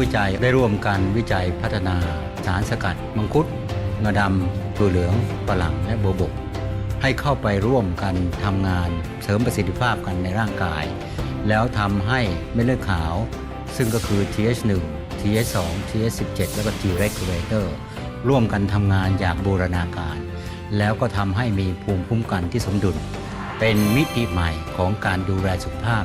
คณะนักวิจัยได้ร่วมกันวิจัยพัฒนาสารสกัด มังคุดงาดำตัวเหลืองฝรั่งและโบวบก ให้เข้าไปร่วมกันทำงานเสริมประสิทธิภาพกันในร่างกาย แล้วทำให้เม็ดเลือดขาว ซึ่งก็คือ TH1 TH2 TH17 แล้วก็ T regulator ร่วมกันทำงานอย่างบูรณาการ แล้วก็ทำให้มีภูมิคุ้มกันที่สมดุล เป็นมิติใหม่ของการดูแลสุขภาพ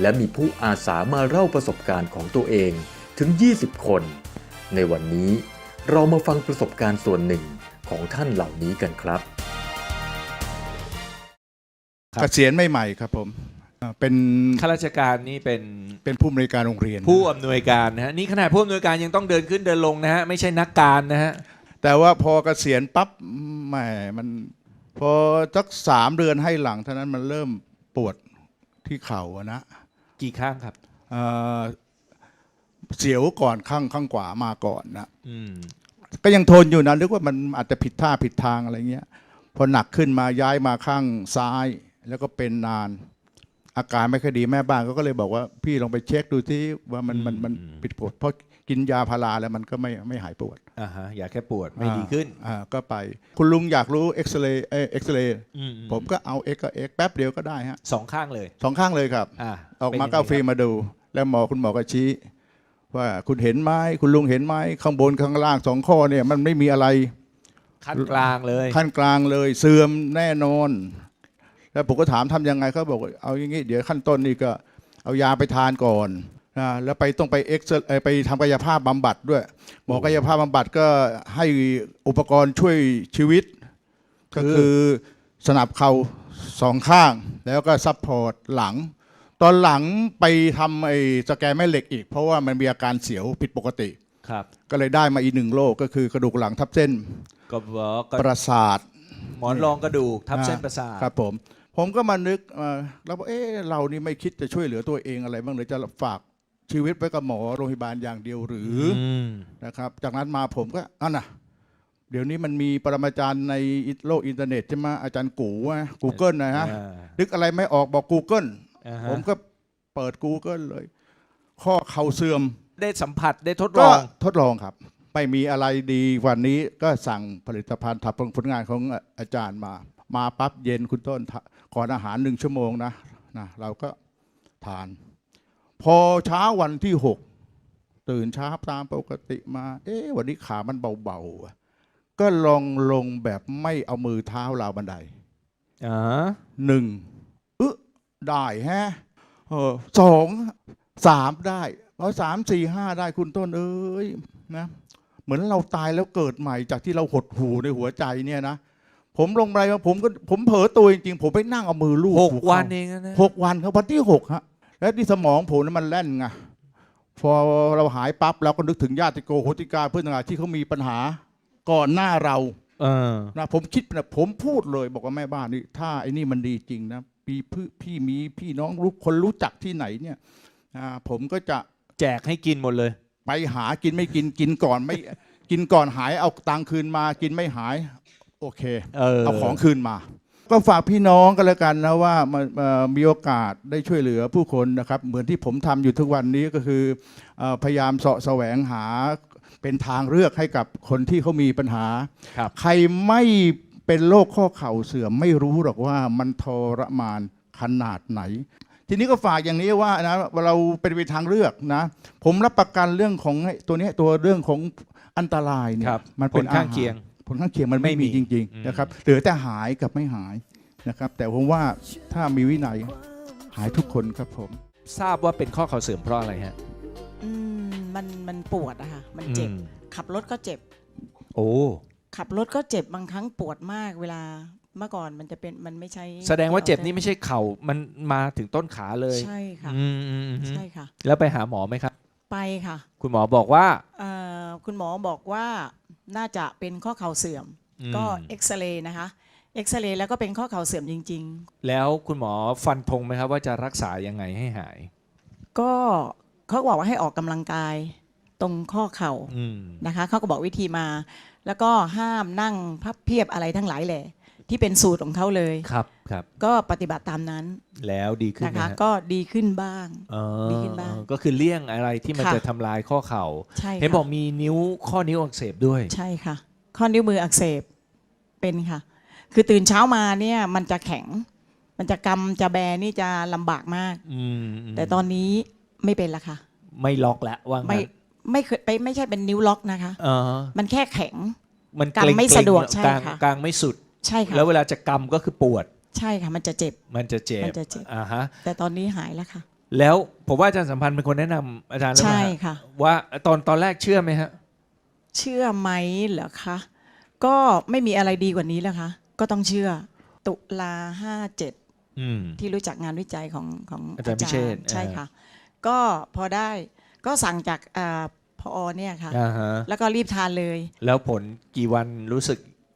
และมีผู้อาสามาเล่าประสบการณ์ของตัวเองถึง 20 คน ในวันนี้เรามาฟังประสบการณ์ส่วนหนึ่งของท่านเหล่านี้กันครับเกษียณใหม่ๆครับผมอ่าเป็นข้าราชการนี่เป็นเป็นผู้อำนวยการโรงเรียน ผู้อำนวยการนะฮะนี่ขนาดผู้อำนวยการยังต้องเดินขึ้นเดินลงนะฮะไม่ใช่นักการนะฮะแต่ว่าพอเกษียณปั๊บแหมมันพอสักสามเดือนให้หลังเท่านั้นมันเริ่มปวดที่เข่าอะนะ กี่ข้างครับเอ่อเสียวก่อนข้างข้างขวามาก่อนนะอืมก็ยังทนอยู่นะนึกว่ามันอาจจะผิดท่าผิดทางอะไรเงี้ย พอหนักขึ้นมาย้ายมาข้างซ้าย แล้วก็เป็นนาน อาการไม่ค่อยดีแม่บ้านก็เลยบอกว่าพี่ลองไปเช็คดูที่ว่ามันมันมันผิดปวดเพราะกินยาพาราแล้วมันก็ไม่ไม่หายปวดอ่าฮะอยากแค่ปวดไม่ดีขึ้นอ่าก็ไป คุณลุงอยากรู้เอ็กซเรย์เอ็กซเรย์อืมผมก็เอาเอ็กก็เอ็กแป๊บเดียวก็ได้ฮะสองข้างเลยสองข้างเลยครับอ่าออกมาเป็นก็ยังเอาไงฟิล์มมาดู แล้วหมอคุณหมอก็ชี้ ว่าคุณเห็นไหมคุณลุงเห็นไหมข้างบนข้างล่างสองข้อเนี่ยมันไม่มีอะไรขั้นกลางเลยขั้นกลางเลยเสื่อมแน่นอน แล้วผมก็ถามทำยังไงเขาบอกว่าเอาอย่างงี้เดี๋ยวขั้นต้นนี่ก็เอายาไปทานก่อนนะแล้วไปต้องไปเอ็กซ์เอ่อไปทำกายภาพบำบัดด้วยหมอกายภาพบำบัดก็ให้อุปกรณ์ช่วยชีวิต ก็คือสนับเข่าสองข้าง แล้วก็ซัพพอร์ตหลัง ตอนหลังไปทำไอ้สแกนแม่เหล็กอีก เพราะว่ามันมีอาการเสียวผิดปกติครับ ก็เลยได้มาอีกหนึ่งโรคก็คือกระดูกหลังทับเส้นก็บอกก็ประสาทหมอนรองกระดูกทับเส้นประสาทครับผม ผมก็มานึกเอ่อแล้วบอกเอ๊ะเรานี่ไม่คิดจะช่วยเหลือตัวเองอะไรบ้างหรือจะฝากชีวิตไว้กับหมอโรงพยาบาลอย่างเดียวหรืออมนะครับ จากนั้นมาผมก็อันน่ะเดี๋ยวนี้มันมีปรมาจารย์ในโลกอินเทอร์เน็ตใช่ไหมอาจารย์กูกูเกิลนะฮะอ่านึกอะไรไม่ออกบอก Google อ่าฮะผมก็เปิด Google เลย ข้อเข่าเสื่อมได้สัมผัสได้ทดลก็องทดลองครับ ไม่มีอะไรดีกวันนี้ก็สั่งผลิตภัณฑ์ทับผลงานของอาจารย์มา มาปั๊บเย็นคุณต้นทะก่อนอาหารหนึ่งชั่วโมงนะนะเราก็ทาน พอเช้าวันที่หกตื่นเช้าตามปกติมา เอ๊ะวันนี้ขามันเบาๆอะก็ลองลงแบบไม่เอามือเท้าราวบันไดอ่าหนึ่งอึะได้แฮะเออสองสามได้พอสามสี่ห้าได้คุณต้นเอ้ยนะเหมือนเราตายแล้วเกิดใหม่จากที่เราหดหูในหัวใจเนี่ยนะ ผมลงไปมาผมก็ผมเผลอตัวจริงๆผมไปนั่งเอามือลูบหกหัวันเข่าเองนะหกวันครับวันที่หกฮะแล้วที่สมองผมนั้นมันแล่นไงพอเราหายปั๊บเราก็นึกถึงญาติโกโหติกาเพื่อนต่างๆที่เขามีปัญหาก่อนหน้าเราเออนะผมคิดนะผมพูดเลยบอกว่าแม่บ้านนี่ถ้าไอ้นี่มันดีจริงนะพี่พี่พี่มีพี่น้องรู้คนรู้จักที่ไหนเนี่ยอ่าผมก็จะแจกให้กินหมดเลย ไปหากินไม่กินกินก่อนไม่ กินก่อนหายเอาตังค์คืนมากินไม่หายโอเคเออ เอาของคืนมา ก็ฝากพี่น้องกันแล้วกันนะว่ามาเอ่อมีโอกาสได้ช่วยเหลือผู้คนนะครับ เหมือนที่ผมทำอยู่ทุกวันนี้ก็คือเอ่อพยายามเสาะแสวงหาเป็นทางเลือกให้กับคนที่เขามีปัญหา ครับ ใครไม่เป็นโรคข้อเข่าเสื่อมไม่รู้หรอกว่ามันทรมานขนาดไหน ทีนี้ก็ฝากอย่างนี้ว่านะเราเป็นไปทางเลือกนะ ผมรับประกันเรื่องของไอ้ตัวเนี้ยตัวเรื่องของอันตรายเนี่คยรับมันเป็นผลข้างเคียงอหร ผลข้างเคียงมันไม่ไม่มีมีจริงอืมๆนะครับเหลือแต่หายกับไม่หายนะครับ แต่ผมว่าถ้ามีวินัยหายทุกคนครับผม ทราบว่าเป็นข้อเข่าเสื่อมเพราะอะไรฮะอืมมันมันปวดอะค่ะมันเจ็บ อืมขับรถก็เจ็บ โอ้ขับรถก็เจ็บบางครั้งปวดมากเวลาเมื่อก่อนมันจะเป็นมันไม่ใช่แสดงว่าเจ็บนี่ไม่ใช่เข่ามันมาถึงต้นขาเลยใช่ค่ะ อืมอืมอืมใช่ค่ะ แล้วไปหาหมอไหมครับ ไปค่ะคุณหมอบอกว่า เอ่อคุณหมอบอกว่า น่าจะเป็นข้อเข่าเสื่อมอืมก็เอ็กซเรย์นะคะเอ็กซเรย์แล้วก็เป็นข้อเข่าเสื่อมจริง แล้วคุณหมอฟันธงไหมครับว่าจะรักษายังไงให้หาย ๆ ก็เขาบอกว่าให้ออกกำลังกายตรงข้อเข่า อืม นะคะเขาก็บอกวิธีมา แล้วก็ห้ามนั่งพับเพียบอะไรทั้งหลายแหละ ที่เป็นสูตรของเขาเลยครับครับ ก็ปฏิบัติตามนั้นแล้วดีขึ้นนะไหมคะ ฮะก็ดีขึ้นบ้างอ๋อดีขึ้นบ้างก็คือเลี่ยงอะไรที่มันค่ะ จะทำลายข้อเข่าใช่เห็นค่ะบอกมีนิ้วข้อนิ้วอักเสบด้วย ใช่ค่ะ ข้อนิ้วมืออักเสบเป็นค่ะ คือตื่นเช้ามาเนี่ยมันจะแข็ง มันจะกำจะแบนี่จะลำบากมาก อืมมแต่ตอนนี้ไม่เป็นละค่ะ ไม่ล็อกแล้วว่างั้นไม่ไม่เคยไปไม่ใช่เป็นนิ้วล็อกนะคะอ๋อมันแค่แข็ง มันกางเร็งไม่ๆสะดวกใช่กลางค่ะ กลางไม่สุด ใช่ค่ะแล้วเวลาจะกำก็คือปวด ใช่ค่ะ มันจะเจ็บ มันจะเจ็บมันจะเจ็บ อ่าฮะ แต่ตอนนี้หายแล้วค่ะ แล้วผมว่าอาจารย์สัมพันธ์เป็นคนแนะนำอาจารย์หรือเปใช่ล่าฮะค่ะ ว่าตอนตอนแรกเชื่อไหมฮะ เชื่อไหมเหรอคะก็ไม่มีอะไรดีกว่านี้แล้วคะก็ต้องเชื่อ ตุลาห้าเจ็ดอืม ที่รู้จักงานวิจัยของของอาจารย์พิเชษฐ์ ใช่อ่าค่ะ ก็พอได้ก็สั่งจากอ่าพอเนี่ยค่ะ อ่าฮะ แล้วก็รีบทานเลย แล้วผลกี่วันรู้สึก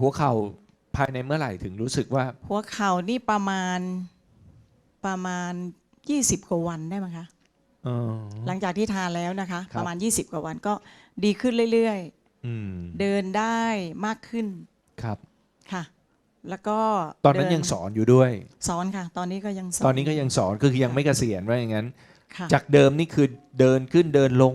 หัวเข่าภายในเมื่อไหร่ถึงรู้สึกว่า หัวเข่านี่ประมาณประมาณ 20 กว่าวันได้ไหมยคะ เออ หลังจากที่ทานแล้วนะคะ ครับ ประมาณ 20 กว่าวันก็ดีขึ้นเรื่อยอืมๆ เดินได้มากขึ้นครับ ค่ะ แล้วก็ตอนนั้นเดิยังสอนอยู่ด้วย สอนค่ะ ตอนนี้ก็ยังสอนตอนนี้ก็ยังสอนก็คือยังไม่เกษียณว่าอย่างนั้น ค่ะจากเดิมนี่คือเดินขึ้นเดินลง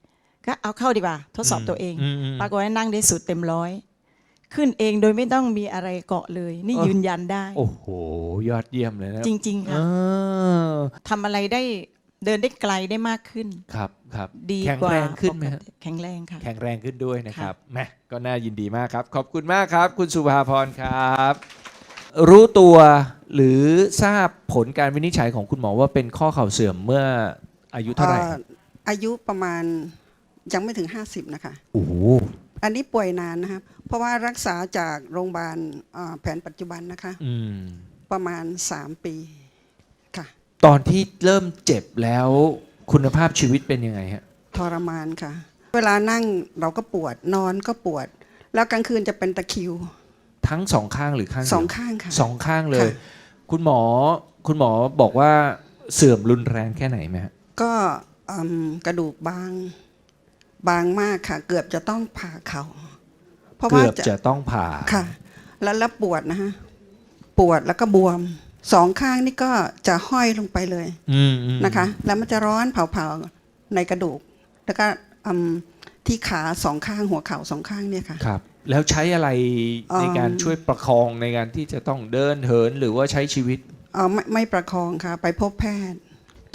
ก็เอาเข้าดีกว่า ทดสอบตัวเองมมปรากฏว่านั่งได้สุดเต็มร้อย ขึ้นเองโดยไม่ต้องมีอะไรเกาะเลย นี่ยืนยันได้ โอ้โห ยอดเยี่ยมเลยนะจริงๆเอค่ะอทำอะไรได้เดินได้ไกลได้มากขึ้น ครับครับดีแข็งกว่าแรงขึ้นไหมฮะปกติแข็งแรงค่ะ แข็งแรงขึ้นด้วยนะครับแหมก็น่ายินดีมากครับ ขอบคุณมากครับ คุณสุภาพรครับ รู้ตัวหรือทราบผลการวินิจฉัยของคุณหมอว่าเป็นข้อเข่าเสื่อมเมื่ออายุเท่าไหร่อ่ออายุประมาณ ยังไม่ถึง 50 นะคะ โอ้โห อันนี้ป่วยนานนะครับ เพราะว่ารักษาจากโรงพยาบาลอ่าแผนปัจจุบันนะคะ อืม ประมาณ 3 ปีค่ะ ตอนที่เริ่มเจ็บแล้วคุณภาพชีวิตเป็นยังไงฮะ ทรมานค่ะ เวลานั่งเราก็ปวดนอนก็ปวด แล้วกลางคืนจะเป็นตะคริวทั้งสองข้างหรือข้างเดียวสองข้างค่ะ สองข้างเลย ค่ะ คุณหมอคุณหมอบอกว่าเสื่อมรุนแรงแค่ไหนไหมฮะก็อืมกระดูกบาง บางมากค่ะ เกือบจะต้องผ่าเขา่าเพราะว่าเกือบจะต้องผ่าค่ะ แล้วแล้วปวดนะฮะปวดแล้วก็บวมสองข้างนี่ก็จะห้อยลงไปเลยอืมอืมนะคะ แล้วมันจะร้อนเผาๆในกระดูก แล้วก็อืมที่ขาสองข้างหัวเข่าสองข้างเนี่ยค่ะครับ แล้วใช้อะไรอืมในการช่วยประคองในการที่จะต้องเดินเหินหรือว่าใช้ชีวิตเออไม่ไม่ประคองค่ะ ไปพบแพทย์ท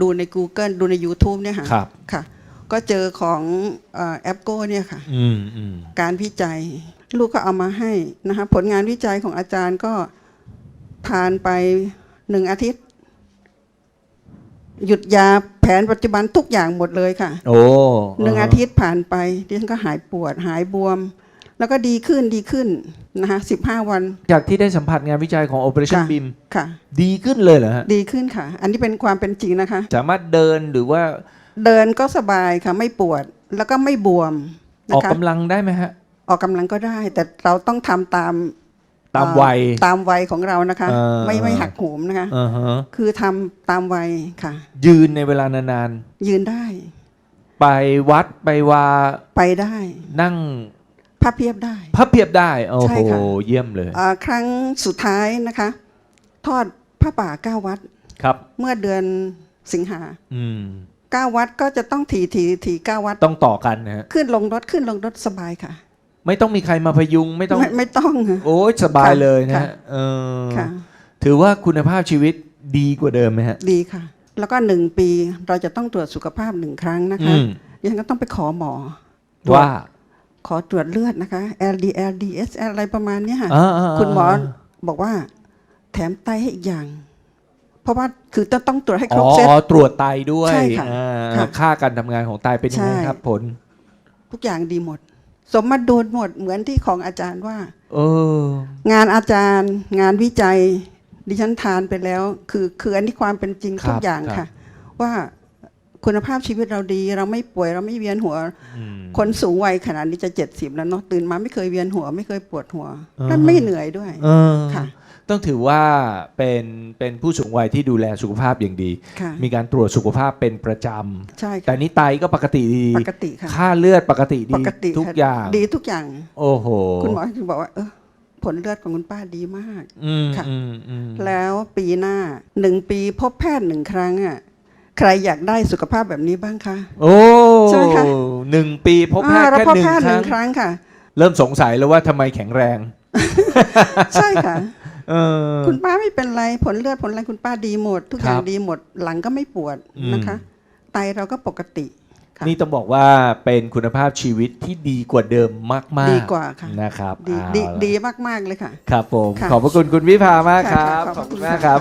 ดูใน Google ดูใน YouTube เนี่ยค่ะครับ ค่ะ ก็เจอของเอ่อแอปโก้เนี่ยค่ะ อืมอืมการวิจัย ลูกก็เอามาให้นะคะผลงานวิจัยของอาจารย์ก็ทานไปหนึ่งอาทิตย์ หยุดยาแผนปัจจุบันทุกอย่างหมดเลยค่ะโอ้หนึ่งอาทิตย์ผ่านไปดิฉันก็หายปวดหายบวม แล้วก็ดีขึ้นดีขึ้นนะคะสิบห้าวัน จากที่ได้สัมผัสงานวิจัยของ Operation ค่ะ BIM ค่ะ ดีขึ้นเลยเหรอฮะ ดีขึ้นค่ะ อันนี้เป็นความเป็นจริงนะคะ สามารถเดินหรือว่าเดินก็สบายค่ะไม่ปวดแล้วก็ไม่บวมอนะอกคะกำลังได้ไหมฮะ ออกกำลังก็ได้ แต่เราต้องทำตามตามเอ่อวัยตามวัยของเรานะคะ เออ ไม่ไม่หักโหมนะคะ อ่าฮะคือทำตามวัยค่ะ ยืนในเวลานานยืนได้ๆ ไปวัดไปวาไปได้ นั่ง พับเพียบได้พับเพียบได้โอ้ใช่โหค่ะ เยี่ยมเลยเอ่อครั้งสุดท้ายนะคะ ทอดผ้าป่าเก้าวัด ครับ เมื่อเดือนสิงหาอืม เก้าวัดก็จะต้องถีถีถีเก้าวัด ต้องต่อกันนะฮะขึ้นลงรถขึ้นลงรถสบายค่ะ ไม่ต้องมีใครมาพยุงไม่ต้อง ไม่ไม่ต้องค่ะ โอ้ยสบายเลยนะค่ะ ฮะเออค่ะ ถือว่าคุณภาพชีวิตดีกว่าเดิมไหมฮะดีค่ะ แล้วก็หนึ่งปีเราจะต้องตรวจสุขภาพหนึ่งครั้งนะคะอืมดิฉันก็ต้องไปขอหมอว่า ขอตรวจเลือดนะคะ LDL DSL อะไรประมาณเนี้ยค่ะอ่าๆๆคุณหมอบอกว่า แถมไตให้อีกอย่าง เพราะว่าคือต้องต้องตรวจให้ครบเซต อ๋อตรวจไตด้วยใช่ค่ะอ่าค่ะค่าการทำงานของไตเป็นยังไงใช่ ครับผล ทุกอย่างดีหมด สมมาดูหมดเหมือนที่ของอาจารย์ว่า เออ งานอาจารย์ งานวิจัย ดิฉันทานไปแล้ว คือคืออันนี้ความเป็นจริงครับทุกอย่างครับ ค่ะ ว่า คุณภาพชีวิตเราดี เราไม่ป่วยเราไม่เวียนหัว อืม คนสูงวัยขนาดนี้จะเจ็ดสิบแล้วเนาะตื่นมาไม่เคยเวียนหัว ไม่เคยปวดหัวอ่าฮะและไม่เหนื่อยด้วย เออค่ะ ต้องถือว่าเป็นเป็นผู้สูงวัยที่ดูแลสุขภาพอย่างดี ค่ะ มีการตรวจสุขภาพเป็นประจใช่ำแต่ค่ะนี้ไตก็ปกติดี ปกติค่ะ ค่าเลือดปกติปดีกติทุกค่ะอย่าง ดีทุกอย่าง โอ้โหคุณหมอถึงบอกว่าเออผลเลือดของคุณป้าดีมาก อืมค่ะ อืมอืมแล้วปีหน้าหนึ่งปีพบแพทย์หนึ่งครั้งอะ ใครอยากได้สุขภาพแบบนี้บ้างคะ โอ้ใช่ไหมคะ หนึ่งปีพบแพทย์อ่าเราแค่พบหนึ่งแพทย์คหรั้นึ่งง ครั้งค่ะ เริ่มสงสัยแล้วว่าทำไมแข็งแรง ใช่ค่ะ เออ คุณป้าไม่เป็นไรผลเลือดผลอะไรคุณป้าดีหมด ทุกอย่างครับดีหมด หลังก็ไม่ปวดอืม นะคะ ไตเราก็ปกติค่ะ นี่ต้องบอกว่าเป็นคุณภาพชีวิตที่ดีกว่าเดิมมากๆดีกว่าค่ะ นะครับดีเอาดีล่ะดีมาก ๆ เลยค่ะ ครับผม ค่ะขอบพระคุณคุณวิภามากคค่ะรับ ค่ะขอบขอบคุคุณณมากค่ะครับ